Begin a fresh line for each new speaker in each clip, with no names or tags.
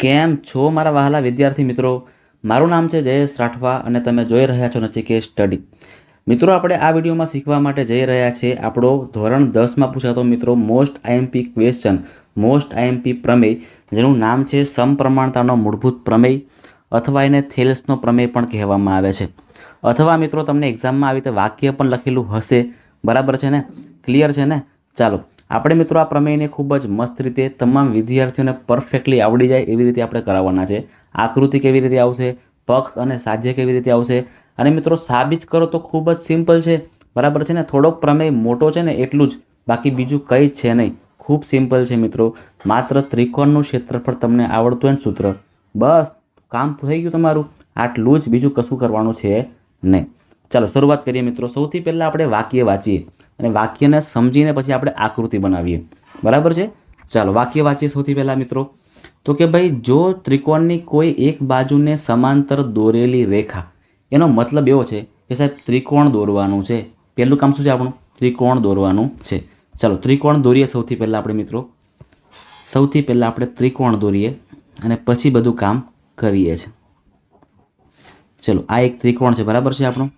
કેમ છો મારા વહાલા વિદ્યાર્થી મિત્રો? મારું નામ છે જયેશ રાઠવા અને તમે જોઈ રહ્યા છો નચિકેત સ્ટડી. મિત્રો, આપણે આ વિડીયોમાં શીખવા માટે જઈ રહ્યા છીએ આપણો ધોરણ દસમાં પૂછાતો મિત્રો most IMP question, most IMP પ્રમેય, જેનું નામ છે સમપ્રમાણતાનો મૂળભૂત પ્રમેય અથવા એને થેલ્સનો પ્રમેય પણ કહેવામાં આવે છે. અથવા મિત્રો, તમને એક્ઝામમાં આવી રીતે વાક્ય પણ લખેલું હશે. બરાબર છે ને? ક્લિયર છે ને? ચાલો. આપણે મિત્રો આ પ્રમેયને ખૂબ જ મસ્ત રીતે તમામ વિદ્યાર્થીઓને પરફેક્ટલી આવડી જાય એવી રીતે આપણે કરાવવાના છે. આકૃતિ કેવી રીતે આવશે? પક્ષ અને સાધ્ય કેવી રીતે આવશે? અને મિત્રો સાબિત કરો તો ખૂબ જ સિમ્પલ છે. બરાબર છે ને? થોડોક પ્રમેય મોટો છે ને એટલું જ. બાકી બીજું કંઈ છે નહીં. ખૂબ સિમ્પલ છે મિત્રો. માત્ર ત્રિકોણનું ક્ષેત્રફળ તમને આવડતું હોય સૂત્ર. બસ, કામ થઈ ગયું તમારું. આટલું જ. બીજું કશું કરવાનું છે નહીં. ચાલો, શરૂઆત કરીએ મિત્રો. સૌથી પહેલાં આપણે વાક્ય વાંચીએ અને વાક્યને સમજીને પછી આપણે આકૃતિ બનાવીએ. બરાબર છે? ચાલો, વાક્ય વાંચીએ સૌથી પહેલાં મિત્રો. તો કે ભાઈ, જો ત્રિકોણની કોઈ એક બાજુને સમાંતર દોરેલી રેખા, એનો મતલબ એવો છે કે સાહેબ, ત્રિકોણ દોરવાનું છે. પહેલું કામ શું છે આપણું? ત્રિકોણ દોરવાનું છે. ચાલો, ત્રિકોણ દોરીએ સૌથી પહેલાં આપણે મિત્રો. સૌથી પહેલાં આપણે ત્રિકોણ દોરીએ અને પછી બધું કામ કરીએ છીએ. ચલો, આ એક ત્રિકોણ છે. બરાબર છે આપણો?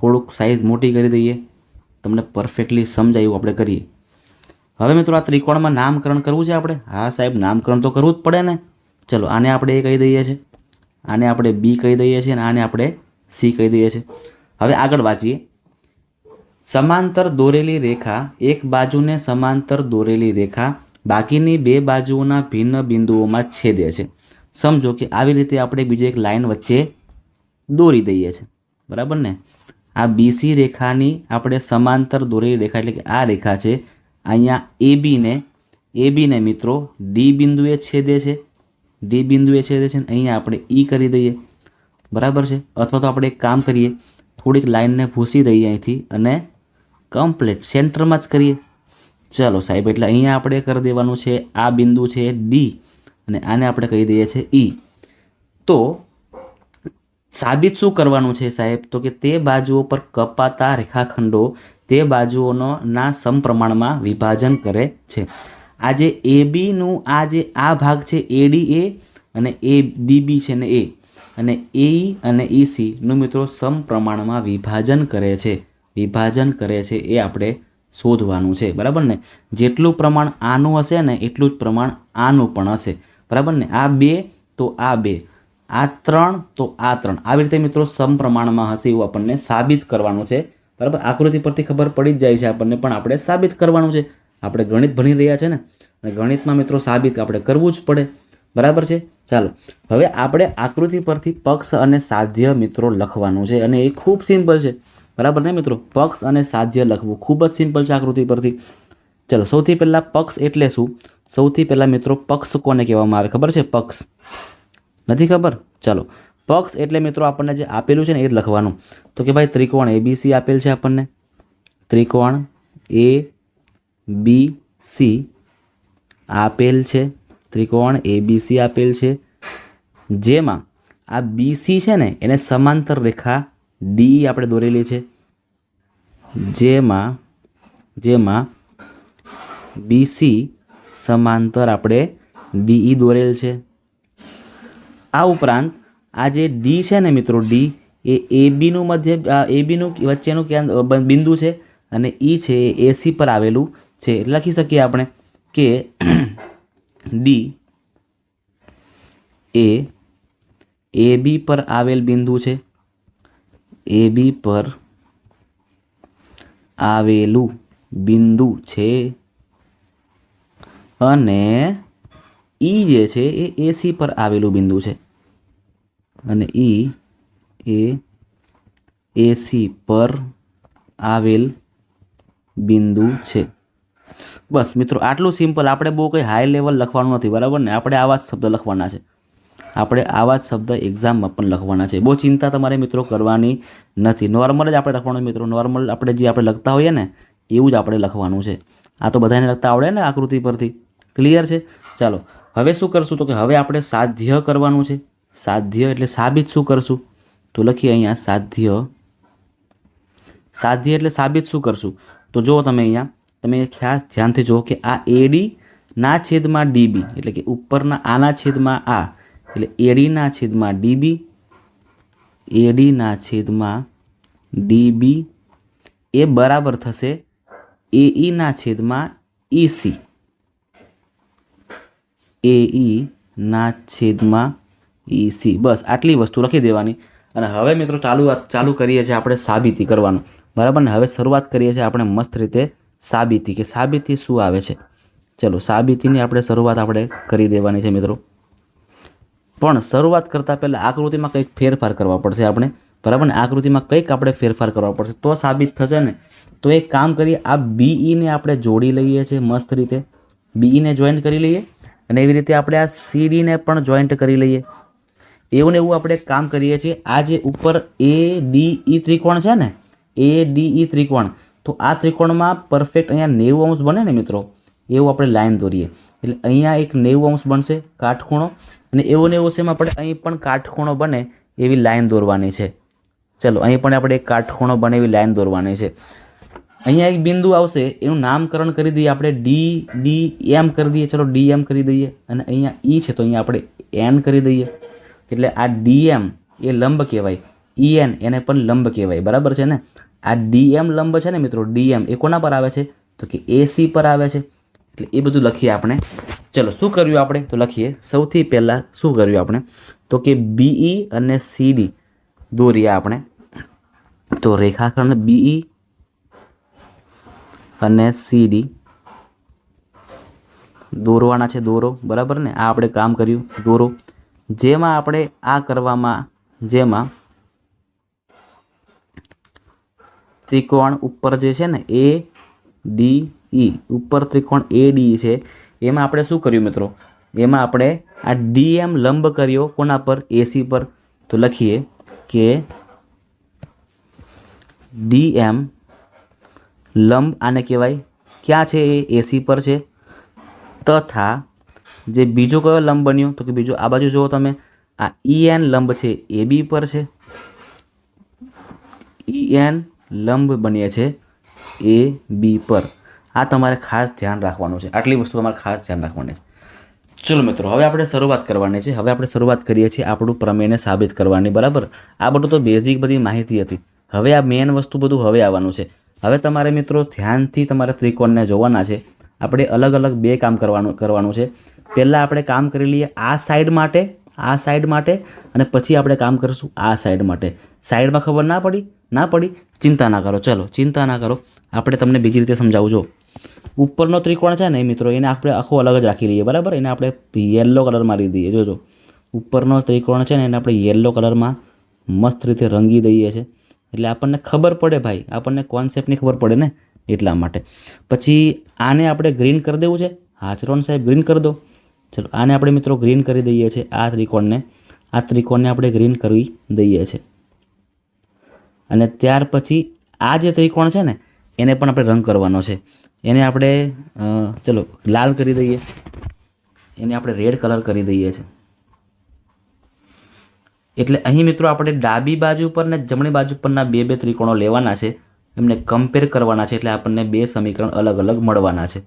થોડુંક સાઇઝ મોટી કરી દઈએ, તમને પરફેક્ટલી સમજાય એવું આપણે કરીએ. હવે મિત્રો આ ત્રિકોણમાં નામકરણ કરવું છે આપણે? હા સાહેબ, નામકરણ તો કરવું જ પડે ને. ચલો, આને આપણે એ કહી દઈએ છીએ આને આપણે બી કહી દઈએ છીએ અને આને આપણે સી કહી દઈએ છીએ હવે આગળ વાંચીએ. સમાંતર દોરેલી રેખા એક બાજુને સમાંતર દોરેલી રેખા બાકીની બે બાજુઓના ભિન્ન બિંદુઓમાં છેદે છે. સમજો કે આવી રીતે આપણે બીજી એક લાઈન વચ્ચે દોરી દઈએ છીએ બરાબર ને? આ બીસી રેખાની આપણે સમાંતર દોરેલી રેખા એટલે કે આ રેખા છે. અહીંયા એ બીને એ બીને મિત્રો ડી બિંદુએ છેદે છે. ડી બિંદુએ છેદે છે અહીંયા આપણે ઈ કરી દઈએ. બરાબર છે? અથવા તો આપણે એક કામ કરીએ. થોડીક લાઈનને ભૂસી દઈએ અહીંથી અને કમ્પ્લીટ સેન્ટરમાં જ કરીએ. ચાલો સાહેબ, એટલે અહીંયા આપણે કરી દેવાનું છે આ બિંદુ છે ડી અને આને આપણે કહી દઈએ છીએ ઈ તો સાબિત શું કરવાનું છે સાહેબ? તો કે તે બાજુઓ પર કપાતા રેખાખંડો તે બાજુઓનો ના સમપ્રમાણમાં વિભાજન કરે છે. આ જે એ બીનું આ જે આ ભાગ છે એડી એ અને એ ડીબી છે ને એ, અને એ અને ઈસીનું મિત્રો સમપ્રમાણમાં વિભાજન કરે છે. વિભાજન કરે છે એ આપણે શોધવાનું છે. બરાબર ને? જેટલું પ્રમાણ આનું હશે ને એટલું જ પ્રમાણ આનું પણ હશે. બરાબર ને? આ બે તો આ બે. આ ત્રણ તો આ ત્રણ. આવી રીતે મિત્રો સમપ્રમાણમાં હશે એવું આપણને સાબિત કરવાનું છે. બરાબર? આકૃતિ પરથી ખબર પડી જ જાય છે આપણને પણ આપણે સાબિત કરવાનું છે. આપણે ગણિત ભણી રહ્યા છે ને? અને ગણિતમાં મિત્રો સાબિત આપણે કરવું જ પડે. બરાબર છે? ચાલો. હવે આપણે આકૃતિ પરથી પક્ષ અને સાધ્ય મિત્રો લખવાનું છે. અને એ ખૂબ સિમ્પલ છે. બરાબર ને મિત્રો? પક્ષ અને સાધ્ય લખવું ખૂબ જ સિમ્પલ છે આકૃતિ પરથી. ચલો, સૌથી પહેલાં પક્ષ એટલે શું? સૌથી પહેલાં મિત્રો પક્ષ કોને કહેવામાં આવે? ખબર છે? પક્ષ. નથી ખબર? ચાલો. પક્ષ એટલે મિત્રો આપણને જે આપેલું છે ને એ જ લખવાનું. તો કે ભાઈ ત્રિકોણ એબીસી આપેલ છે આપણને? ત્રિકોણ એ બી સી આપેલ છે. ત્રિકોણ એબીસી આપેલ છે. જેમાં આ બીસી છે ને એને સમાંતર રેખા ડી આપણે દોરેલી છે. જેમાં જેમાં બીસી સમાંતર આપણે ડીઈ દોરેલ છે. આ ઉપરાંત આ જે ડી છે ને મિત્રો ડી એ એ બીનું મધ્ય એ બીનું વચ્ચેનું કેન્દ્ર બિંદુ છે અને ઈ છે એ એસી પર આવેલું છે. લખી શકીએ આપણે કે ડી એ એ બી પર આવેલ બિંદુ છે. એ બી પર આવેલું બિંદુ છે. અને ઈ જે છે, એ એસી પર આવેલું બિંદુ છે. અને ઈ એ એસી પર આવેલ બિંદુ છે. બસ મિત્રો, આટલું સિમ્પલ આપણે બહુ કંઈ હાઈ લેવલ લખવાનું નથી, બરાબર ને? આપણે આવા જ શબ્દ લખવાના છે. આપણે આવા જ શબ્દ એક્ઝામમાં પણ લખવાના છે. બહુ ચિંતા તમારે મિત્રો કરવાની નથી. નોર્મલ જ આપણે લખવાનું મિત્રો. નોર્મલ આપણે જે આપણે લખતા હોઈએ ને, એવું જ આપણે લખવાનું છે. આ તો બધાને લખતા આવડે ને આકૃતિ પરથી? ક્લિયર છે? ચાલો. હવે શું કરશું? તો કે હવે આપણે સાધ્ય કરવાનું છે. સાધ્ય એટલે સાબિત શું કરશું? તો લખીએ અહીંયા સાધ્ય. સાધ્ય એટલે સાબિત શું કરશું? તો જુઓ તમે અહીંયા, તમે ખાસ ધ્યાનથી જુઓ કે આ એડી ના છેદમાં ડીબી એટલે કે ઉપરના આના છેદમાં આ, એટલે એડીના છેદમાં ડીબી એડીના છેદમાં ડીબી એ બરાબર થશે એઈના છેદમાં ઈસી એઈ ના છેદમાં ઈસી. બસ, આટલી વસ્તુ લખી દેવાની. અને હવે મિત્રો ચાલુ ચાલુ કરીએ છીએ આપણે સાબિતી કરવાનું. બરાબર ને? હવે શરૂઆત કરીએ છીએ આપણે મસ્ત રીતે સાબિતી કે સાબિતી શું આવે છે? ચલો, સાબિતીની આપણે શરૂઆત આપણે કરી દેવાની છે મિત્રો. પણ શરૂઆત કરતાં પહેલાં આકૃતિમાં કંઈક ફેરફાર કરવા પડશે આપણે. બરાબર ને? આકૃતિમાં કંઈક આપણે ફેરફાર કરવા પડશે. તો સાબિત થશે ને? તો એક કામ કરીએ, આ બીઈને આપણે જોડી લઈએ છીએ મસ્ત રીતે. બીઈને જોઈન્ટ કરી લઈએ. અને એવી રીતે આપણે આ સીડીને પણ જોઈન્ટ કરી લઈએ. એવું ને એવું આપણે કામ કરીએ છીએ. આ જે ઉપર એ ડી ઈ ત્રિકોણ છે ને એ ડી ઈ ત્રિકોણ, તો આ ત્રિકોણમાં પરફેક્ટ અહીંયા નેવું અંશ બને ને મિત્રો. એવું આપણે લાઈન દોરીએ. એટલે અહીંયા એક નેવું અંશ બનશે કાટખૂણો. અને એવું ને એવું સેમ આપણે અહીં પણ કાટખૂણો બને એવી લાઈન દોરવાની છે. ચલો, અહીં પણ આપણે એક કાટખૂણો બને એવી લાઈન દોરવાની છે. અહીંયા એક બિંદુ આવશે, એનું નામકરણ કરી દઈએ આપણે ડી ડી એમ કરી દઈએ, ચલો ડી એમ કરી દઈએ, અને અહીંયા ઈ છે તો અહીંયા આપણે એન કરી દઈએ. એટલે આ ડીએમ એ લંબ કહેવાય. ઈ એન એને પણ લંબ કહેવાય. બરાબર છે ને? આ ડીએમ લંબ છે ને મિત્રો ડીએમ એ કોના પર આવે છે? તો કે એસી પર આવે છે. એટલે એ બધું લખીએ આપણે. ચલો, શું કર્યું આપણે? તો લખીએ, સૌથી પહેલાં શું કર્યું આપણે? તો કે બીઈ અને સીડી દોરીએ આપણે. તો રેખાખંડ બીઈ અને સીડી દોરવાના છે દોરો, બરાબર ને? આ આપણે કામ કર્યું, દોરો. જેમાં આપણે આ કરવામાં, જેમાં ત્રિકોણ ઉપર જે છે ને એ ડી ઈ ઉપર ત્રિકોણ એ ડી છે, એમાં આપણે શું કર્યું મિત્રો? એમાં આપણે આ ડી એમ લંબ કર્યો કોના પર? એસી પર. તો લખીએ કે ડીએમ લંબ આને કહેવાય. ક્યાં છે એ? એસી પર છે. તથા જે બીજો કયો લંબ બન્યો? તો કે બીજો આ બાજુ જુઓ તમે. આ ઈ એન લંબ છે, એ બી પર છે. ઈએન લંબ બનીએ છે, એ બી પર. આ તમારે ખાસ ધ્યાન રાખવાનું છે. આટલી વસ્તુ તમારે ખાસ ધ્યાન રાખવાની છે. ચલો મિત્રો, હવે આપણે શરૂઆત કરવાની છે. હવે આપણે શરૂઆત કરીએ છીએ આપણું પ્રમેયને સાબિત કરવાની, બરાબર? આ બધું તો બેઝિક બધી માહિતી હતી. હવે આ મેઇન વસ્તુ બધું હવે આવવાનું છે. હવે તમારે મિત્રો ધ્યાનથી તમારે ત્રિકોણને જોવાના છે. આપણે અલગ અલગ બે કામ કરવાનું કરવાનું છે. પહેલાં આપણે કામ કરી લઈએ આ સાઈડ માટે, આ સાઈડ માટે, અને પછી આપણે કામ કરીશું આ સાઈડ માટે. સાઈડમાં ખબર ના પડી? ના પડી? ચિંતા ના કરો. ચલો, ચિંતા ના કરો. આપણે તમને બીજી રીતે સમજાવું. જો, ઉપરનો ત્રિકોણ છે ને મિત્રો, એને આપણે આખો અલગ જ રાખી લઈએ, બરાબર? એને આપણે યલો કલર મારી દઈએ. જોજો. ઉપરનો ત્રિકોણ છે ને એને આપણે યલો કલરમાં મસ્ત રીતે રંગી દઈએ છીએ એટલે આપણને ખબર પડે ભાઈ, આપણને કોન્સેપ્ટની ખબર પડે ને એટલા માટે. પછી આને આપણે ગ્રીન કરી દેવું છે. હા ચરોન સાહેબ ગ્રીન કરી દો. ચલો, આને આપણે મિત્રો ગ્રીન કરી દઈએ છીએ આ ત્રિકોણને. આ ત્રિકોણને આપણે ગ્રીન કરી દઈએ છીએ. અને ત્યાર પછી આ જે ત્રિકોણ છે ને, એને પણ આપણે રંગ કરવાનો છે. એને આપણે ચલો, લાલ કરી દઈએ. એને આપણે રેડ કલર કરી દઈએ છીએ. એટલે અહીં મિત્રો આપણે ડાબી બાજુ પર ને જમણી બાજુ પરના બે બે ત્રિકોણો લેવાના છે. એમને કમ્પેર કરવાના છે એટલે આપણને બે સમીકરણ અલગ અલગ મળવાના છે.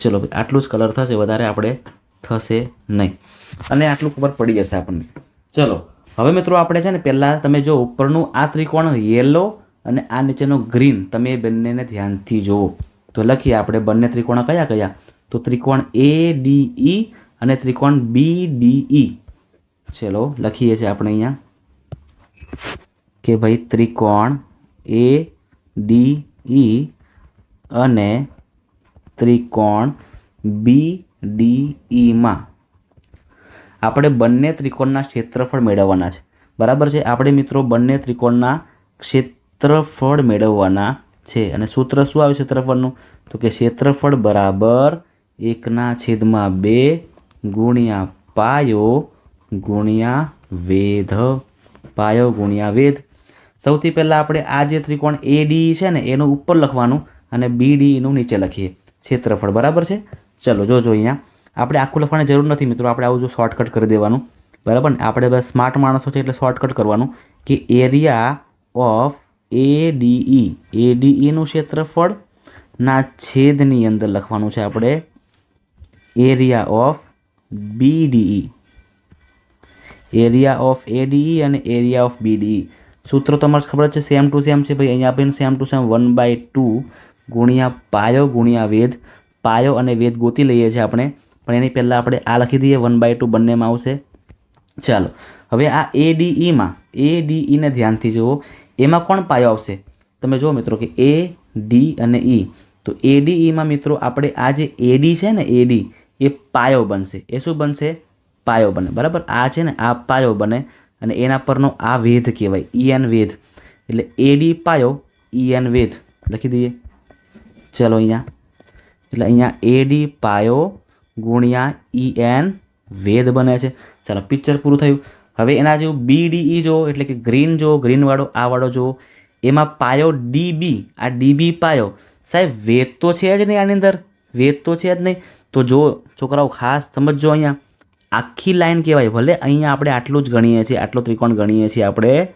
ચલો આટલું જ કલર થશે, વધારે આપણે થશે નહીં. અને આટલું ખબર પડી જશે આપણને. ચલો, હવે મિત્રો આપણે છે ને પહેલાં તમે જો ઉપરનું આ ત્રિકોણ યેલો અને આ નીચેનો ગ્રીન તમે એ બંનેને ધ્યાનથી જુઓ. તો લખીએ આપણે બંને ત્રિકોણ કયા કયા? તો ત્રિકોણ એ ડી ઈ અને ત્રિકોણ બી ડી ઈ ચલો, લખીએ છીએ આપણે અહીંયા કે ભાઈ ત્રિકોણ એ, ડી, ઈ અને ત્રિકોણ બી, ડી ઈમાં આપણે બંને ત્રિકોણના ક્ષેત્રફળ મેળવવાના છે. બરાબર છે? આપણે મિત્રો બંને ત્રિકોણના ક્ષેત્રફળ મેળવવાના છે. અને સૂત્ર શું આવે ક્ષેત્રફળનું? તો કે ક્ષેત્રફળ બરાબર એકના છેદમાં બે ગુણ્યા પાયો ગુણ્યા વેધ. પાયો ગુણ્યા વેધ. સૌથી પહેલાં આપણે આ જે ત્રિકોણ એ ડી છે ને, એનું ઉપર લખવાનું અને બી ડીનું નીચે લખીએ. ક્ષેત્રફળ બરાબર છે? ચલો, જોજો અહીંયા. આપણે આખું લખવાની જરૂર નથી મિત્રો, આપણે આવું જો શોર્ટકટ કરી દેવાનું. બરાબર ને? આપણે બધા સ્માર્ટ માણસો છે એટલે શોર્ટકટ કરવાનું કે area of A D E A ડીઈનું ક્ષેત્રફળ ના છેદની અંદર લખવાનું છે આપણે. Area of B D E area of A D E અને area of B D E સૂત્ર તમારે ખબર છે સેમ ટુ સેમ છે. ભાઈ, અહીંયા પણ same to same one by two ગુણ્યા પાયો ગુણ્યા વેદ પાયો અને વેદ ગોતી લઈએ છીએ આપણે. પણ એની પહેલાં આપણે આ લખી દઈએ વન બાય ટુ બંનેમાં આવશે. ચાલો, હવે આ એડીઈમાં એડીઈને ધ્યાનથી જુઓ. એમાં કોણ પાયો આવશે? તમે જુઓ મિત્રો કે એ ડી અને ઈ તો એડીઈમાં મિત્રો, આપણે આ જે એડી છે ને એડી એ પાયો બનશે. એ શું બનશે? પાયો બને, બરાબર? આ છે ને, આ પાયો બને અને એના પરનો આ વેધ કહેવાય, ઈએન વેધ. એટલે એડી પાયો, ઈએન વેધ. લખી દઈએ. ચલો અહીંયા. એટલે અહીંયા એડી પાયો ગુણ્યા ઈએન વેધ બને છે. ચાલો, પિક્ચર પૂરું થયું. હવે એના જેવું બીડીઈ જો એટલે કે ગ્રીન જો ગ્રીનવાળો આ વાળો જો એમાં પાયો ડીબી, આ ડીબી પાયો. સાહેબ વેદ તો છે જ નહીં આની અંદર. વેદ તો છે જ નહીં. તો જો છોકરાઓ, ખાસ સમજજો અહીંયા. આખી લાઈન કહેવાય, ભલે અહીંયા આપણે આટલું જ ગણીએ છીએ, આટલો ત્રિકોણ ગણીએ છીએ આપણે.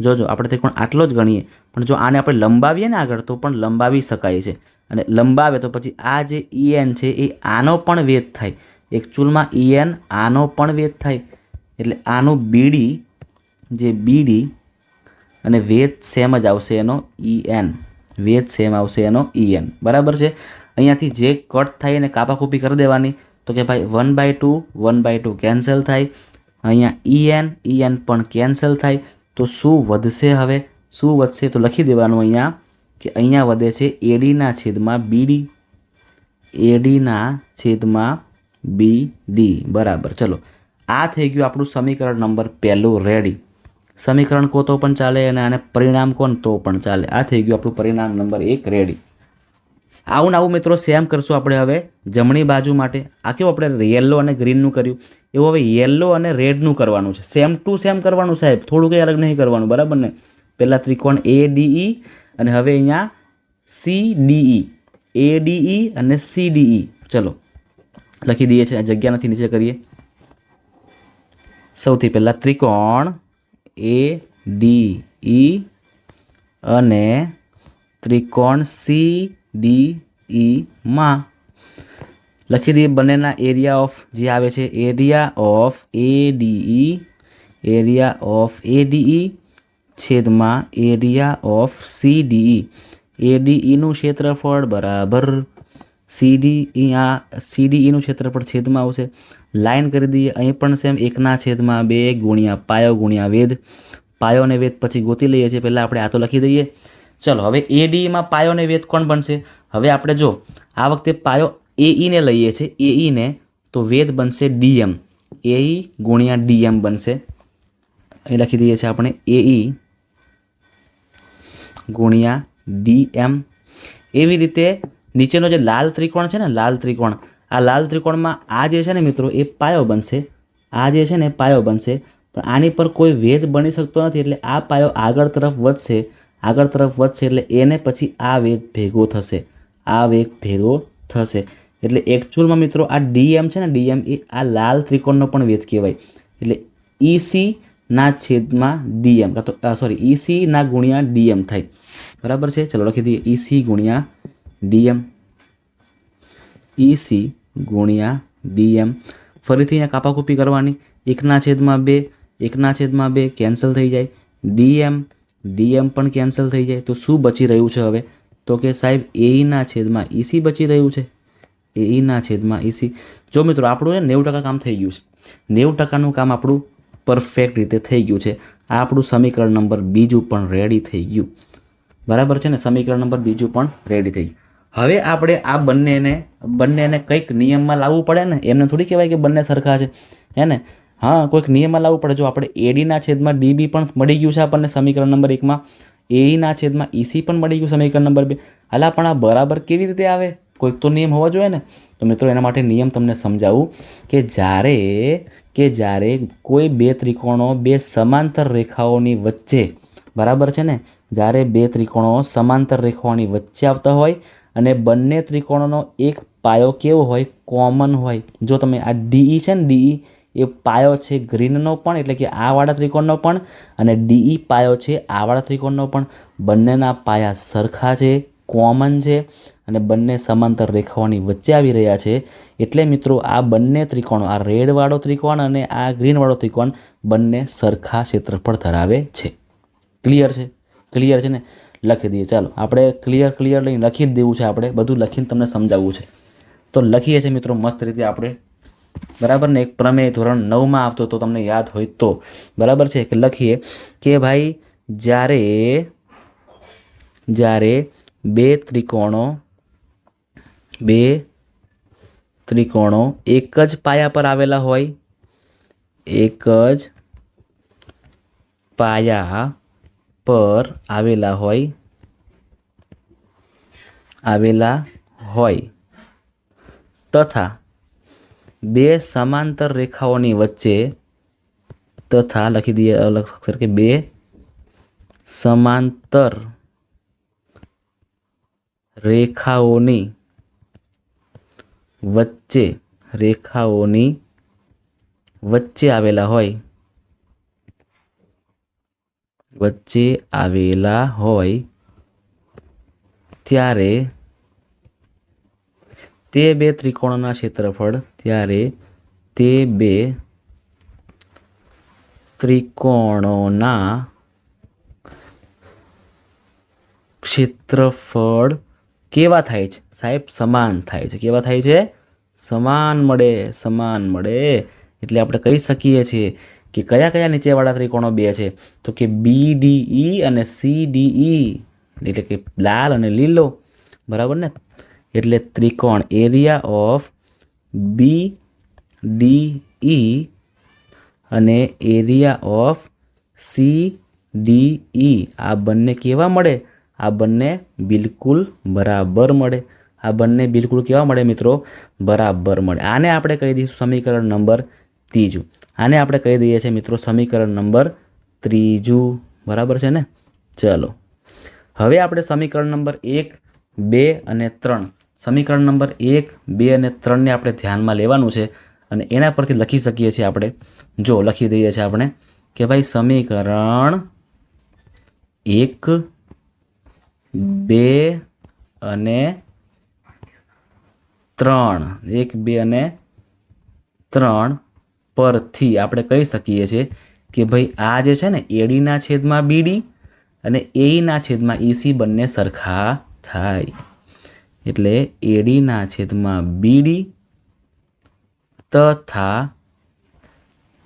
જોજો આપણે ત્રિકોણ આટલો જ ગણીએ, પણ જો આને આપણે લંબાવીએ ને આગળ તો પણ લંબાવી શકાય છે. અને લંબાવે તો પછી આ જે ઈએન છે એ આનો પણ વેદ થાય. એકચ્યુઅલમાં ઈએન આનો પણ વેદ થાય. એટલે આનું બીડી જે બીડી અને વેદ સેમ જ આવશે એનો ઈએન વેદ સેમ આવશે એનો ઈએન બરાબર છે? અહીંયાથી જે કટ થાય એને કાપાકૂપી કરી દેવાની. તો કે ભાઈ one by two one by two cancel થાય. અહીંયા ઈએન ઈએન પણ કેન્સલ થાય. તો શું વધશે હવે? શું વધશે? તો લખી દેવાનું અહીંયા કે અહીંયા વધે છે એડીના છેદમાં બીડી એડીના છેદમાં બી ડી બરાબર. ચલો. આ થઈ ગયું આપણું સમીકરણ નંબર પહેલું. રેડી સમીકરણ કહો તો પણ ચાલે અને આને પરિણામ કોણ? તો પણ ચાલે. આ થઈ ગયું આપણું પરિણામ નંબર એક. રેડી આવું ને આવું મિત્રો સેમ કરશું આપણે હવે જમણી બાજુ માટે. આ કેવું આપણે યલો અને ગ્રીનનું કર્યું? એવું હવે યલો અને રેડનું કરવાનું છે. સેમ ટુ સેમ કરવાનું સાહેબ. થોડું કંઈ અલગ નહીં કરવાનું. બરાબર ને? પહેલાં ત્રિકોણ એ ડીઈ અને હવે અહીંયા C D E A D E અને સી ડીઈ ચલો. લખી દઈએ છીએ. જગ્યા નથી, નીચે કરીએ. સૌથી પહેલાં ત્રિકોણ એ ડી ઈ અને ત્રિકોણ સી ડી ઈમાં લખી દઈએ બંનેના એરિયા ઓફ જે આવે છે, area of A D E area of A D E છેદમાં area of C D E એડીઈનું ક્ષેત્રફળ બરાબર સીડી આ સીડીઈનું ક્ષેત્રફળ છેદમાં આવશે. લાઇન કરી દઈએ, અહીં પણ સેમ એકના છેદમાં બે ગુણ્યા પાયો ગુણ્યા વેદ. પાયો અને વેદ પછી ગોતી લઈએ છીએ. પહેલાં આપણે આ તો લખી દઈએ. ચલો, હવે એ પાયો અને વેદ કોણ બનશે? હવે આપણે જો, આ વખતે પાયો એઈને લઈએ છીએ. એઈને તો વેદ બનશે ડીએમ એઈ ગુણ્યા ડીએમ બનશે. અહીં લખી દઈએ છીએ આપણે એઈ ગુણ્યા ડીએમ એવી રીતે નીચેનો જે લાલ ત્રિકોણ છે ને, લાલ ત્રિકોણ, આ લાલ ત્રિકોણમાં આ જે છે ને મિત્રો, એ પાયો બનશે. આ જે છે ને, પાયો બનશે. પણ આની પર કોઈ વેદ બની શકતો નથી, એટલે આ પાયો આગળ તરફ વધશે. આગળ તરફ વધશે એટલે એને પછી આ વેગ ભેગો થશે. આ વેગ ભેગો થશે. એટલે એકચ્યુઅલમાં મિત્રો આ ડીએમ છે ને, ડીએમ એ આ લાલ ત્રિકોણનો પણ વેદ કહેવાય. એટલે ઈસી ના છેદમાં ડીએમ, કાં તો સોરી ઈસી ના ગુણ્યા ડીએમ થાય. બરાબર છે? ચલો લખી દઈએ. ઈસી ગુણ્યા ડીએમ. ઈસી ગુણ્યા ડીએમ. ફરીથી અહીંયા કાપાકૂપી કરવાની. એકના છેદમાં બે, એકના છેદમાં બે, કેન્સલ થઈ જાય. ડીએમ ડીએમ પણ કેન્સલ થઈ જાય. તો શું બચી રહ્યું છે હવે? તો કે સાહેબ, એઈના છેદમાં ઈસી બચી રહ્યું છે. એઈના છેદમાં ઈસી. જો મિત્રો, આપણું ને નેવું ટકા કામ થઈ ગયું છે. નેવું ટકાનું કામ આપણું પરફેક્ટ રીતે થઈ ગયું છે. આ આપણું સમીકરણ નંબર બીજું પણ રેડી થઈ ગયું. બરાબર છે ને? સમીકરણ નંબર બીજું પણ રેડી થઈ ગયું. હવે આપણે આ બંનેને બંનેને કંઈક નિયમમાં લાવવું પડે ને? એમને થોડી કહેવાય કે બંને સરખા છે. હે ને? હા, કોઈક નિયમમાં લાવવું પડે. જો આપણે એડીના છેદમાં ડીબી પણ મળી ગયું છે આપણને સમીકરણ નંબર એકમાં એઈના છેદમાં ઈસી પણ મળી ગયું સમીકરણ નંબર બે. હાલા પણ આ બરાબર કેવી રીતે આવે? કોઈક તો નિયમ હોવા જોઈએ ને. તો મિત્રો, એના માટે નિયમ તમને સમજાવું કે જ્યારે કે જ્યારે કોઈ બે ત્રિકોણો બે સમાંતર રેખાઓની વચ્ચે, બરાબર છે ને? જ્યારે બે ત્રિકોણો સમાંતર રેખાઓની વચ્ચે આવતા હોય અને બંને ત્રિકોણોનો એક પાયો કેવો હોય? કોમન હોય. જો તમે આ ડીઈ છે ને ડીઈ એ પાયો છે ગ્રીનનો પણ, એટલે કે આ વાળા ત્રિકોણનો પણ, અને ડીઈ પાયો છે આ વાળા ત્રિકોણનો પણ. બંનેના પાયા સરખા છે, કોમન છે, અને બંને સમાંતર રેખાઓની વચ્ચે આવી રહ્યા છે. એટલે મિત્રો, આ બંને ત્રિકોણો, આ રેડવાળો ત્રિકોણ અને આ ગ્રીનવાળો ત્રિકોણ બંને સરખા ક્ષેત્રફળ ધરાવે છે. ક્લિયર છે? ક્લિયર છે ને? લખી દઈએ. ચાલો, આપણે ક્લિયર ક્લિયર લઈને લખી જ દેવું છે આપણે. બધું લખીને તમને સમજાવવું છે. તો લખીએ છીએ મિત્રો, મસ્ત રીતે આપણે બરાબર ને? એક પ્રમેય ધોરણ નવમાં આવતો તો તમને યાદ હોય તો. બરાબર છે? કે લખીએ કે ભાઈ, જ્યારે જ્યારે બે ત્રિકોણો બે ત્રિકોણો એક જ પાયા પર આવેલા હોય, એક જ પાયા પર આવેલા હોય આવેલા હોય, તથા બે સમાંતર રેખાઓની વચ્ચે તથા લખી દઈએ અલગ અક્ષર કે બે સમાંતર રેખાઓની વચ્ચે રેખાઓની વચ્ચે આવેલા હોય. વચ્ચે આવેલા હોય ત્યારે તે બે ત્રિકોણના ક્ષેત્રફળ ત્યારે તે બે ત્રિકોણોના ક્ષેત્રફળ કેવા થાય છે? સાહેબ, સમાન થાય છે. કેવા થાય છે? સમાન મળે સમાન મળે. એટલે આપણે કહી શકીએ છીએ કે કયા કયા નીચેવાળા ત્રિકોણો બે છે? તો કે બી ડી ઈ અને સી ડી ઈ એટલે કે લાલ અને લીલો. બરાબર ને? એટલે ત્રિકોણ area of B D E અને area of C D E આ બંને કેવા મળે? આ બંને બિલકુલ બરાબર મળે. આ બંને બિલકુલ કેવા મળે મિત્રો? બરાબર મળે. આને આપણે કહી દઈશું સમીકરણ નંબર ત્રીજું. આને આપણે કહી દઈએ છીએ મિત્રો સમીકરણ નંબર ત્રીજું. બરાબર છે ને? ચલો. હવે આપણે સમીકરણ નંબર એક, બે અને ત્રણ સમીકરણ નંબર એક, બે અને ત્રણને આપણે ધ્યાનમાં લેવાનું છે અને એના પરથી લખી શકીએ છીએ આપણે, જો લખી દઈએ છીએ આપણે કે ભાઈ સમીકરણ એક, બે અને ત્રણ, એક, બે અને ત્રણ પરથી આપણે કહી શકીએ છીએ કે ભાઈ આ જે છે ને એડીના છેદમાં બીડી અને એઈના છેદમાં ઈસી બંને સરખા થાય. એટલે એડીના છેદમાં બીડી તથા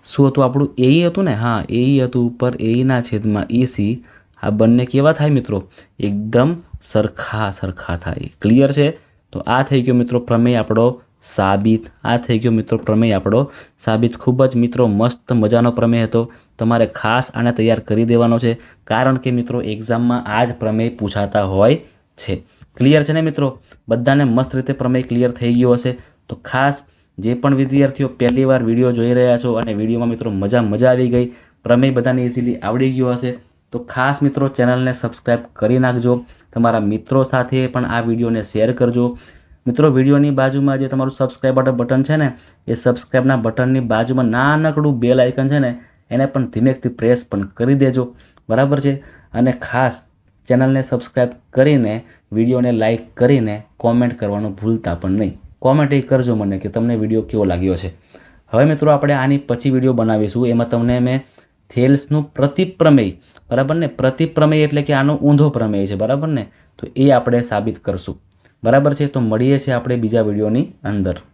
શું હતું આપણું એઈ હતું ને? હા એઈ હતું, ઉપર એઈના છેદમાં એસી આ બંને કેવા થાય મિત્રો? એકદમ સરખા સરખા થાય. ક્લિયર છે? તો આ થઈ ગયો મિત્રો પ્રમેય આપણો સાબિત. આ થઈ ગયો મિત્રો પ્રમેય આપણો સાબિત. ખૂબ જ મિત્રો મસ્ત મજાનો પ્રમેય હતો. તમારે ખાસ આને તૈયાર કરી દેવાનો છે. કારણ કે મિત્રો એક્ઝામમાં આ જ પ્રમેય પૂછાતા હોય છે. ક્લિયર છે ને મિત્રો? બધાને મસ્ત રીતે પ્રમેય ક્લિયર થઈ ગયો હશે. તો ખાસ જે પણ વિદ્યાર્થીઓ પહેલી વાર વીડિયો જોઈ રહ્યા છો અને વિડીયોમાં મિત્રો મજા મજા આવી ગઈ, પ્રમેય બધાને ઇઝીલી આવડી ગયો હશે. તો ખાસ મિત્રો ચેનલને સબસ્ક્રાઈબ કરી નાખજો. તમારા મિત્રો સાથે પણ આ વિડીયોને શેર કરજો. મિત્રો, વિડીયોની બાજુમાં જે તમારું સબસ્ક્રાઈબ બટન છે ને, એ સબસ્ક્રાઈબના બટનની બાજુમાં નાનકડું બેલ આઇકન છે ને, એને પણ ધીમેકથી પ્રેસ પણ કરી દેજો. બરાબર છે? અને ખાસ ચેનલને સબસ્ક્રાઈબ કરીને, વિડીયોને લાઈક કરીને કોમેન્ટ કરવાનું ભૂલતા પણ નહીં. કોમેન્ટ એ કરજો મને કે તમને વીડિયો કેવો લાગ્યો છે. હવે મિત્રો આપણે આની પછી વીડિયો બનાવીશું. એમાં તમને મેં થેલ્સનું પ્રતિપ્રમેય, બરાબર ને? પ્રતિપ્રમેય એટલે કે આનો ઊંધો પ્રમેય છે, બરાબર ને? તો એ આપણે સાબિત કરશું. બરાબર છે? તો મળીએ છીએ આપણે બીજા વિડીયોની અંદર.